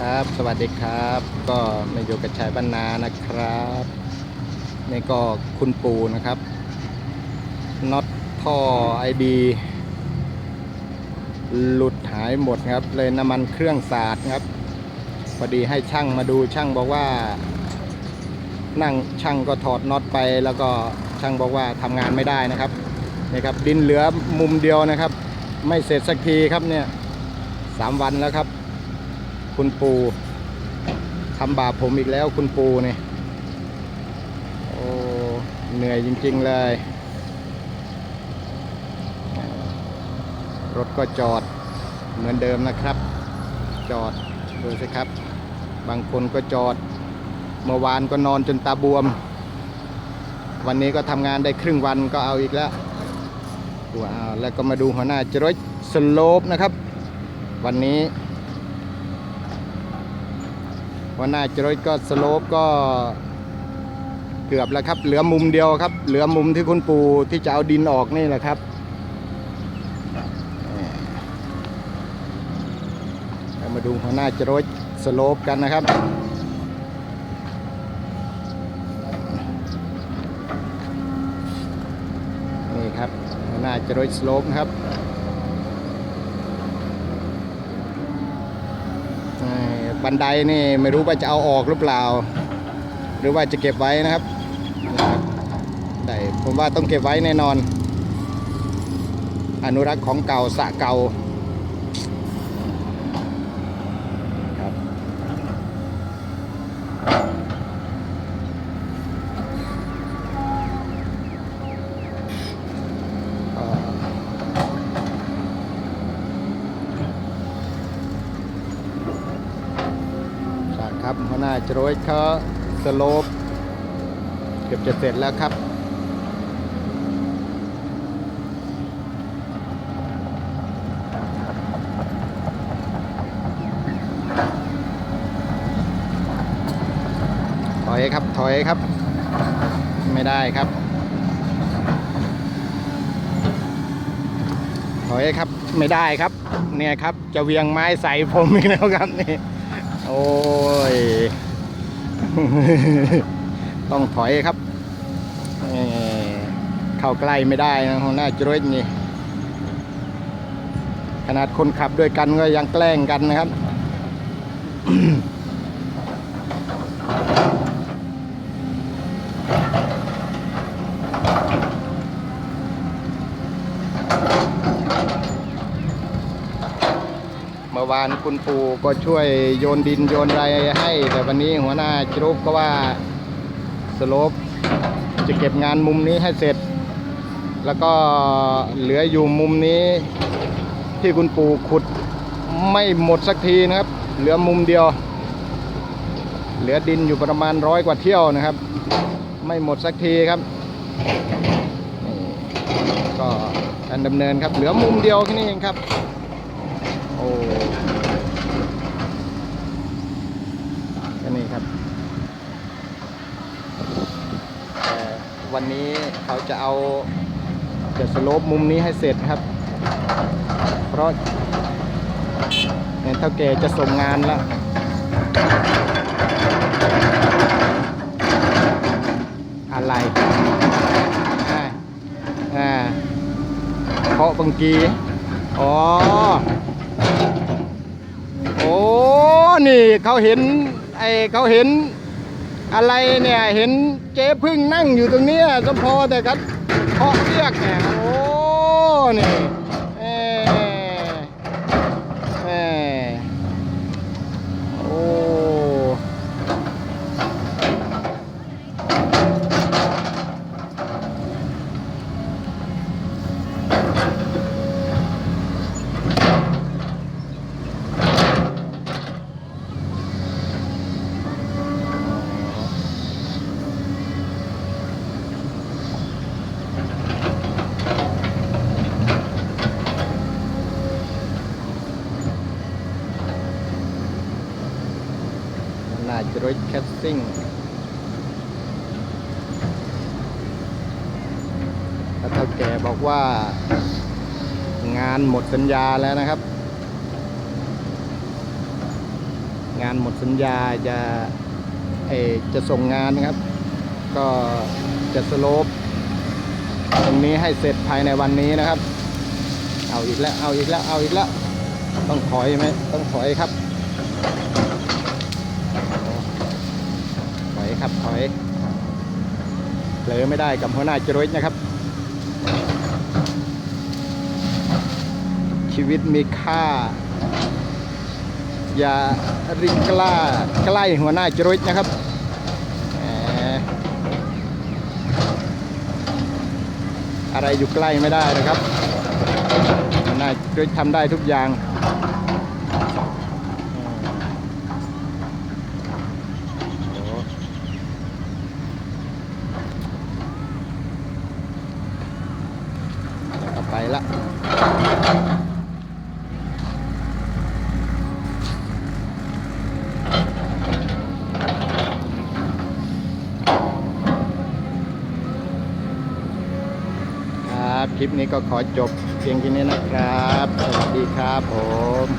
ครับ สวัสดีครับ ก็มาอยู่กับชายบ้านนานะครับนี่ก็คุณปูนะครับน็อตท่อไอดีหลุดหายหมดครับ เลยน้ำมันเครื่องสาดครับพอดีให้ช่างมาดูช่างบอกว่า นั่งช่างก็ถอดน็อตไป แล้วก็ช่างบอกว่าทำงานไม่ได้นะครับนี่ครับดินเหลือมุมเดียวนะครับ ไม่เสร็จสักทีครับเนี่ยสามวันแล้วครับ คุณปูทำบาปผมอีกแล้วคุณปูเนี่ยโอ้เหนื่อยจริง ๆ เลย รถก็จอดเหมือนเดิมนะครับ จอดดูสิครับ บางคนก็จอด เมื่อวานก็นอนจนตาบวม วันนี้ก็ทำงานได้ครึ่งวันก็เอาอีกแล้วว้าแล้วก็มาดูหัวหน้าจรถสโลปนะครับ วันนี้ หัวหน้าจะรถก็สโลปก็เกือบแล้วครับ เหลือมุมเดียวครับ เหลือมุมที่คุณปู่ที่จะเอาดินออกนี่แหละครับเรามาดูหัวหน้าจะรถสโลปกันนะครับนี่ครับหัวหน้าจะรถสโลปครับเอ่อ บันไดนี่ไม่รู้ว่าจะเอาออกหรือเปล่า หรือว่าจะเก็บไว้นะครับแต่ผมว่าต้องเก็บไว้แน่นอน อนุรักษ์ของเก่าสะเก่า ครับครับหัวหน้าจรวยเขาสโลปเกือบจะเสร็จแล้วครับถอยครับ ถอยครับ ไม่ได้ครับ ถอยครับ ไม่ได้ครับ เนี่ยครับ จะเวียงไม้ใส่ผมอีกแล้วครับนี่ โอ้ย ต้องถอยครับ เข้าใกล้ไม่ได้นะหัวหน้าจรวดนี่ ขนาดคนขับด้วยกันก็ยังแกล้งกันนะครับ วานคุณปู่ก็ช่วยโยนดินโยนอะไรให้ แต่วันนี้หัวหน้าจรุปก็ว่าสลปจะเก็บงานมุมนี้ให้เสร็จ แล้วก็เหลืออยู่มุมนี้ที่คุณปู่ขุดไม่หมดสักทีนะครับ เหลือมุมเดียว เหลือดินอยู่ประมาณร้อยกว่าเที่ยวนะครับ ไม่หมดสักทีครับก็การดำเนินครับ เหลือมุมเดียวแค่นี้เองครับ โอ้ก็นี่ครับแต่ วันนี้เขาจะเอาจะสโลปมุมนี้ให้เสร็จครับ เพราะเห็นเท่าแก่จะส่งงานแล้วอะไรอ่าอ่าเคาะบังกีอ๋อ โอ้ นี่เขาเห็นไอเขาเห็น อะไรเนี่ยเห็นเจ๊พึ่งนั่งอยู่ตรงนี้ยสมพอแต่กัดเพาะเรียกเนี่ยโอ้นี่ยอโอ้ น่าจะรถแคสซิ่งแล้วเท่าแก่บอกว่างานหมดสัญญาแล้วนะครับ งานหมดสัญญาจะเออจะส่งงานนะครับ ก็จะสโลปตรงนี้ให้เสร็จภายในวันนี้นะครับ เอาอีกแล้ว เอาอีกแล้ว เอาอีกแล้ว ต้องถอยไหมต้องถอยครับ ถอยครับถอยเผลอไม่ได้กับหัวหน้าจรวดนะครับ ชีวิตมีค่า อย่าริกล้าใกล้หัวหน้าจรวดนะครับอะไรอยู่ใกล้ไม่ได้นะครับหัวหน้าจรวดทำได้ทุกอย่างโอ้ต่อไป ละครับคลิปนี้ก็ขอจบเพียงแค่นี้นะครับ สวัสดีครับผม